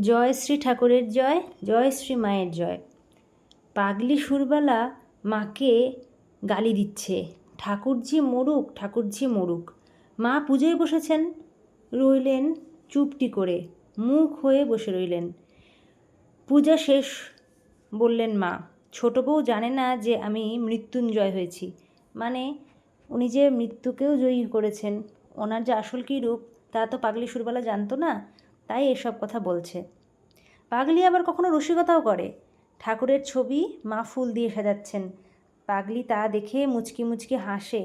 জয় শ্রী ঠাকুরের জয় জয় শ্রী মায়ের জয়। পাগলি সুরবালা মাকে গালি দিচ্ছে। ঠাকুরজি মরুক ঠাকুরজি মরুক। মা পুজোয় বসেছেন, রইলেন চুপটি করে, মুখ হয়ে বসে রইলেন। পূজা শেষ, বললেন মা, ছোট বউ জানে না যে আমি মৃত্যুঞ্জয় হয়েছি। মানে উনি যে মৃত্যুকেও জয়ী করেছেন, ওনার যে আসল কী রূপ, তা তো পাগলি সুরবালা জানতো না? তাই এসব কথা বলছে। পাগলি আবার কখনো রসিকতাও করে? ঠাকুরের ছবি মা ফুল দিয়ে সাজাচ্ছেন। পাগলি তা দেখে মুচকি মুচকি হাসে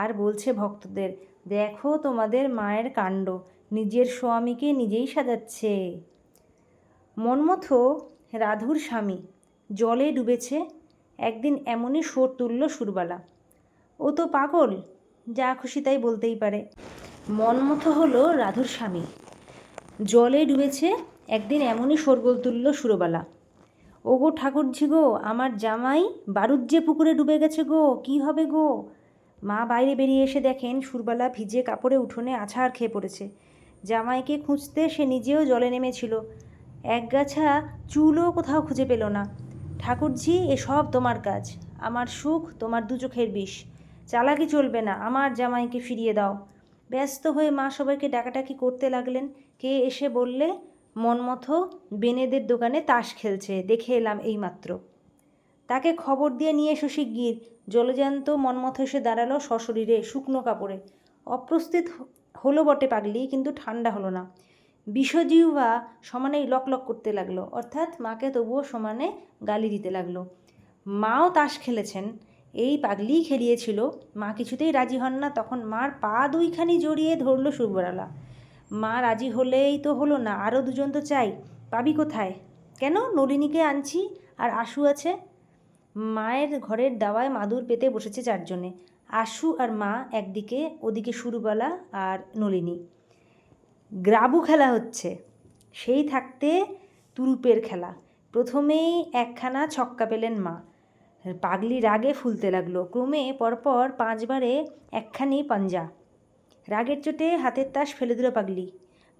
আর বলছে ভক্তদের, দেখো তোমাদের মায়ের কাণ্ড, নিজের স্বামীকে নিজেই সাজাচ্ছে। মনমথো রাধুর স্বামী, জলে ডুবেছে একদিন এমনই সুর তুলল সুরবালা। ও তো পাগল, যা খুশি তাই বলতেই পারে। মনমথো হলো রাধুর স্বামী। জলে ডুবেছে একদিন এমনই শোরগোল তুলল সুরবালা। ও গো ঠাকুরঝি গো, আমার জামাই বারুদ যে পুকুরে ডুবে গেছে গো, কি হবে গো? মা বাইরে বেরিয়ে এসে দেখেন সুরবালা ভিজে কাপড়ে উঠোনে আছাড় খেয়ে পড়েছে। জামাইকে খুঁজতে সে নিজেও জলে নেমেছিল। একগাছা চুলও কোথাও খুঁজে পেল না। ঠাকুরঝি, এসব তোমার কাজ। আমার সুখ তোমার দু চোখের বিষ। চালাকি চলবে না, আমার জামাইকে ফিরিয়ে দাও। ব্যস্ত হয়ে মা সবাইকে ডাকাটাকি করতে লাগলেন। কে এসে বললে, মনমথো বেনেদের দোকানে তাস খেলছে, দেখে এলাম এইমাত্র। তাকে খবর দিয়ে নিয়ে এসো শিগগির। জলজান্ত মনমথো এসে দাঁড়াল সশরীরে, শুকনো কাপড়ে। অপ্রস্তুত হলো বটে পাগলি, কিন্তু ঠান্ডা হলো না। বিষজিহ্বা সমানেই লক লক করতে লাগল, অর্থাৎ মাকে তবুও সমানে গালি দিতে লাগল। মাও তাস খেলেছেন, এই পাগলিই খেলিয়েছিল। মা কিছুতেই রাজি হন না, তখন মার পা দুইখানি জড়িয়ে ধরলো সুরবালা মা রাজি হলেই তো হলো না আরও দুজন তো চাই। পাবি কোথায়? কেন? নলিনীকে আনছি, আর আশু আছে? মায়ের ঘরের দাওয়ায় মাদুর পেতে বসেছে চারজনে, আশু আর মা একদিকে, ওদিকে সুরবালা আর নলিনী। গ্রাবু খেলা হচ্ছে, সেই থাকতে তুরুপের খেলা। প্রথমেই একখানা ছক্কা পেলেন মা। পাগলি রাগে ফুলতে লাগল, ক্রমে পরপর পাঁচবারে একখানি পাঞ্জা। রাগের চোটে হাতের তাস ফেলে দিল পাগলি।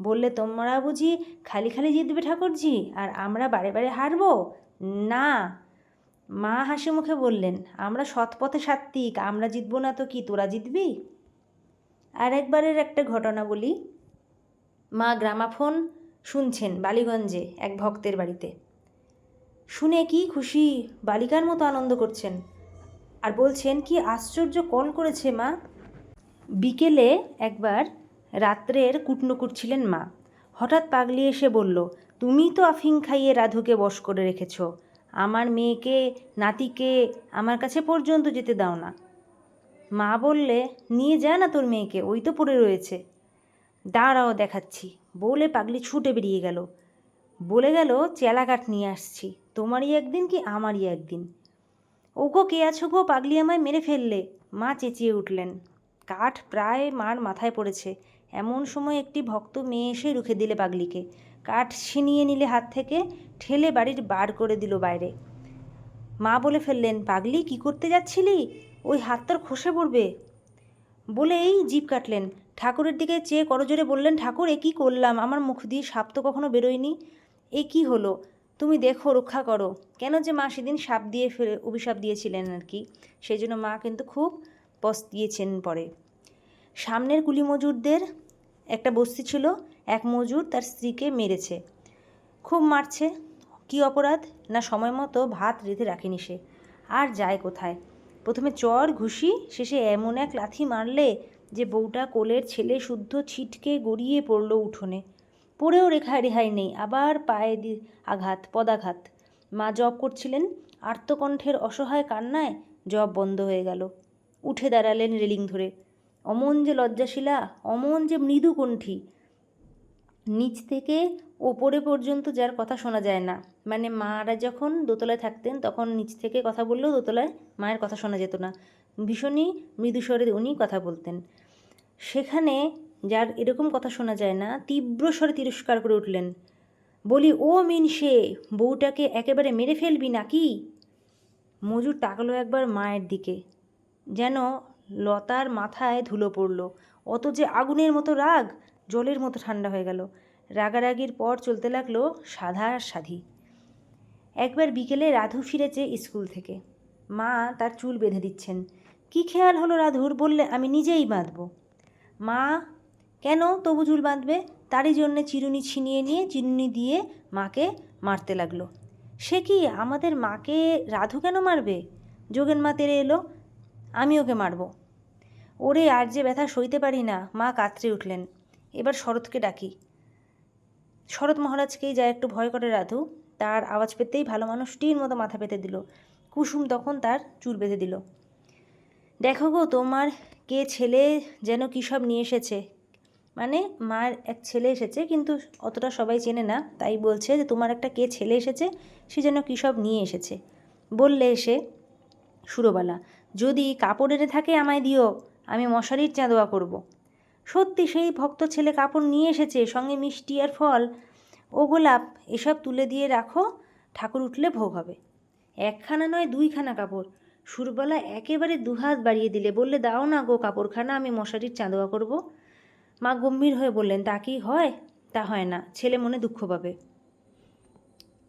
বললে, তোমরা বুঝি খালি খালি জিতবে ঠাকুরজি, আর আমরা বারে বারে হারবো? না। মা হাসি মুখে বললেন, আমরা সৎপথে সাত্ত্বিক আমরা জিতবো না তো কি, তোরা জিতবি? আর একবারের একটা ঘটনা বলি। মা গ্রামাফোন শুনছেন বালিগঞ্জে এক ভক্তের বাড়িতে। শুনে কি খুশি, বালিকার মতো আনন্দ করছেন। আর বলছেন, কি আশ্চর্য কল করেছে মা। বিকেলে একবার রাত্রের কুটনো কুটছিলেন মা। হঠাৎ পাগলি এসে বলল, তুমি তো আফিং খাইয়ে রাধুকে বশ করে রেখেছ। আমার মেয়েকে, নাতিকে আমার কাছে পর্যন্ত যেতে দাও না। মা বললে, নিয়ে যা না তোর মেয়েকে, ওই তো পড়ে রয়েছে। দাঁড়াও দেখাচ্ছি। বলে পাগলি ছুটে বেরিয়ে গেল। বলে গেল চেলাকাঠ নিয়ে আসছি। তোমারই একদিন কি আমারই একদিন? ওগো, কে আছো গো? পাগলি আমায় মেরে ফেললে। মা চেঁচিয়ে উঠলেন। কাঠ প্রায় মার মাথায় পড়েছে। এমন সময় একটি ভক্ত মেয়ে এসে রুখে দিলে পাগলিকে। কাঠ ছিনিয়ে নিলে হাত থেকে, ঠেলে বাড়ির বার করে দিল বাইরে। মা বলে ফেললেন, পাগলি, কি করতে যাচ্ছিলি? ওই হাত তোর খসে পড়বে। বলেই জিভ কাটলেন। ঠাকুরের দিকে চেয়ে করজোরে বললেন, ঠাকুর, এ কী করলাম? আমার মুখ দিয়ে সাপ তো কখনো বেরোয়নি। এ কি হলো? তুমি দেখো, রক্ষা করো। কেন যে মা সেদিন সাপ দিয়ে ফেলে, অভিশাপ দিয়েছিলেন আর কি। সেই জন্য মা কিন্তু খুব পস দিয়েছেন পরে। সামনের কুলি মজুরদের একটা বস্তি ছিল, এক মজুর তার স্ত্রীকে মেরেছে। খুব মারছে, কি অপরাধ? না সময় মতো ভাত রেঁধে রাখেনি সে। আর যায় কোথায়? প্রথমে চর, ঘুষি, শেষে এমন এক লাথি মারলে যে বউটা কোলের ছেলে শুদ্ধ ছিটকে গড়িয়ে পড়ল উঠোনে। পড়েও রেখা রেহাই নেই, আবার পায়ে দি আঘাত, পদাঘাত। মা জব করছিলেন, আর্তকণ্ঠের অসহায় কান্নায় জব বন্ধ হয়ে গেল। উঠে দাঁড়ালেন রেলিং ধরে। অমন যে লজ্জাশীলা, অমন যে মৃদুকণ্ঠী নিচ থেকে ওপরে পর্যন্ত যার কথা শোনা যায় না। মানে মারা যখন দোতলায় থাকতেন, তখন নিচ থেকে কথা বললেও দোতলায় মায়ের কথা শোনা যেত না। ভীষণই মৃদুস্বরে উনি কথা বলতেন। সেখানে যার এরকম কথা শোনা যায় না, তীব্র স্বরে তিরস্কার করে উঠলেন। বলি, ও মিনসে, বউটাকে একেবারে মেরে ফেলবি নাকি? মজুর তাকালো একবার মায়ের দিকে। যেন লতার মাথায় ধুলো পড়ল। অত যে আগুনের মতো রাগ, জলের মতো ঠান্ডা হয়ে গেল। রাগারাগির পর চলতে লাগল সাধা আর সাধি। একবার বিকেলে রাধু ফিরেছে স্কুল থেকে। মা তার চুল বেঁধে দিচ্ছেন। কি খেয়াল হলো রাধুর? বললে, আমি নিজেই বাঁধবো। মা, কেন তবু চুল বাঁধবে? তারই জন্যে চিরুনি ছিনিয়ে নিয়ে চিরুনি দিয়ে মাকে মারতে লাগল। সে কি আমাদের মাকে রাধু কেন মারবে? যোগেন মা তেরে এলো। আমি ওকে মারবো। ওরে আর যে ব্যথা সইতে পারি না, মা কাতরে উঠলেন। এবার শরৎকে ডাকি। শরৎ মহারাজকেই যা একটু ভয় করে রাধু, তার আওয়াজ পেতেই ভালো মানুষটির মতো মাথা পেতে দিল। কুসুম তখন তার চুল বেঁধে দিল। দেখো গো, তোমার কে ছেলে যেন কী সব নিয়ে এসেছে? মানে মার এক ছেলে এসেছে, কিন্তু অতটা সবাই চেনে না। তাই বলছে যে, তোমার একটা কে ছেলে এসেছে, সে যেন কী সব নিয়ে এসেছে? বললে এসে সুরবালা। যদি কাপড় থাকে আমায় দিও, আমি মশারির চাঁদোয়া করব। সত্যি সেই ভক্ত ছেলে কাপড় নিয়ে এসেছে, সঙ্গে মিষ্টি আর ফল। ও গোলাপ, এসব তুলে দিয়ে রাখো, ঠাকুর উঠলে ভোগ হবে। একখানা নয়, দুইখানা কাপড়। সুরবালা একেবারে দুহাত বাড়িয়ে দিলে, বললে, দাও না গো কাপড়খানা, আমি মশারির চাঁদোয়া করব। মা গম্ভীর হয়ে বললেন, তা কি হয়? তা হয় না, ছেলে মনে দুঃখ পাবে।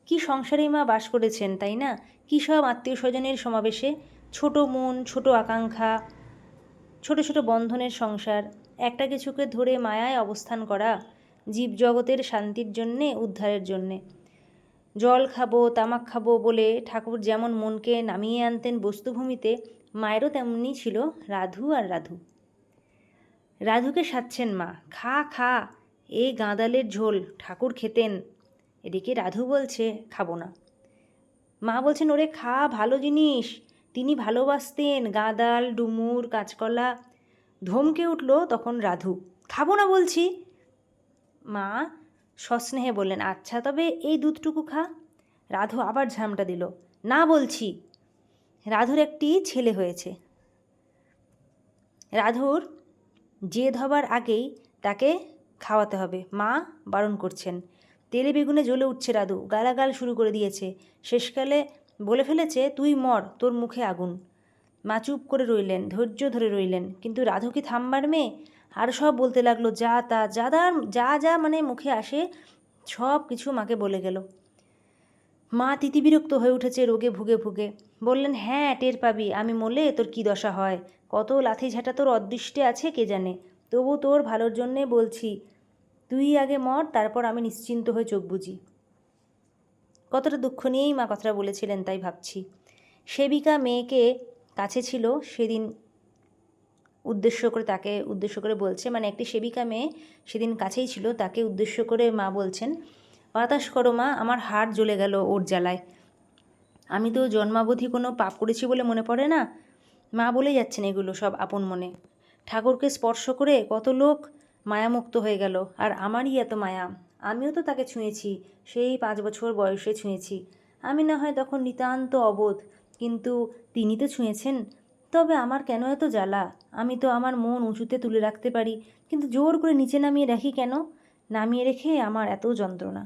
কি সংসারেই মা বাস করেছেন, তাই না? কী সব আত্মীয় স্বজনের সমাবেশে ছোট মন, ছোট আকাঙ্ক্ষা ছোট ছোট বন্ধনের সংসার, একটা কিছুকে ধরে মায়ায় অবস্থান করা, জীবজগতের শান্তির জন্যে, উদ্ধারের জন্যে। জল খাব, তামাক খাব বলে ঠাকুর যেমন মনকে নামিয়ে আনতেন বস্তুভূমিতে, মায়েরও তেমনি ছিল রাধু আর রাধু। রাধুকে সাচ্ছেন মা, খা খা এই গাঁদালের ঝোল, ঠাকুর খেতেন। এদিকে রাধু বলছে, খাব না। মা বলছেন, ওরে খা, ভালো জিনিস তিনি ভালোবাসতেন, গাঁদাল, ডুমুর, কাঁচকলা। ধমকে উঠল তখন রাধু। খাব না বলছি। মা? সস্নেহে বললেন আচ্ছা তবে এই দুধটুকু খা। রাধু আবার ঝামটা দিল, না বলছি। রাধুর একটি ছেলে হয়েছে। রাধুর জেদ হবার আগেই তাকে খাওয়াতে হবে। মা বারণ করছেন। তেলে বেগুনে জ্বলে উঠছে রাধু। গালাগাল শুরু করে দিয়েছে। শেষকালে বলে ফেলেছে, তুই মর, তোর মুখে আগুন। মা চুপ করে রইলেন, ধৈর্য ধরে রইলেন। কিন্তু রাধু কি থামবার মেয়ে? আর সব বলতে লাগল, যা তা, যা দা যা যা মানে মুখে আসে, সব কিছু মাকে বলে গেল। মা তিতিবিরক্ত হয়ে উঠেছে রোগে ভুগে ভুগে। বললেন হ্যাঁ টের পাবি, আমি মরলে তোর কি দশা হয়? কত লাথি ঝাঁটা তোর অদৃষ্টে আছে, কে জানে? তবু তোর ভালোর জন্যে বলছি, তুই আগে মর, তারপর আমি নিশ্চিন্ত হয়ে চোখ বুঝি কতটা দুঃখ নিয়েই মা কথাটা বলেছিলেন তাই ভাবছি। সেবিকা মেয়েকে কাছে ছিল, সেদিন উদ্দেশ্য করে তাকে উদ্দেশ্য করে বলছে মানে একটি সেবিকা মেয়ে সেদিন কাছেই ছিল, তাকে উদ্দেশ্য করে মা বলছেন, বাতাস করো মা, আমার হাড় জ্বলে গেল ওর জ্বালায়। আমি তো জন্মাবধি কোনো পাপ করেছি বলে মনে পড়ে না? মা বলে যাচ্ছেন এগুলো সব আপন মনে। ঠাকুরকে স্পর্শ করে কত লোক মায়ামুক্ত হয়ে গেল, আর আমারই এত মায়া। আমিও তো তাকে ছুঁয়েছি, সেই পাঁচ বছর বয়সে ছুঁয়েছি। আমি না হয় তখন নিতান্ত অবোধ, কিন্তু তিনি তো ছুঁয়েছেন। তবে আমার কেন এত জ্বালা? আমি তো আমার মন উঁচুতে তুলে রাখতে পারি, কিন্তু জোর করে নিচে নামিয়ে রাখি কেন? নামিয়ে রেখে আমার এত যন্ত্রণা।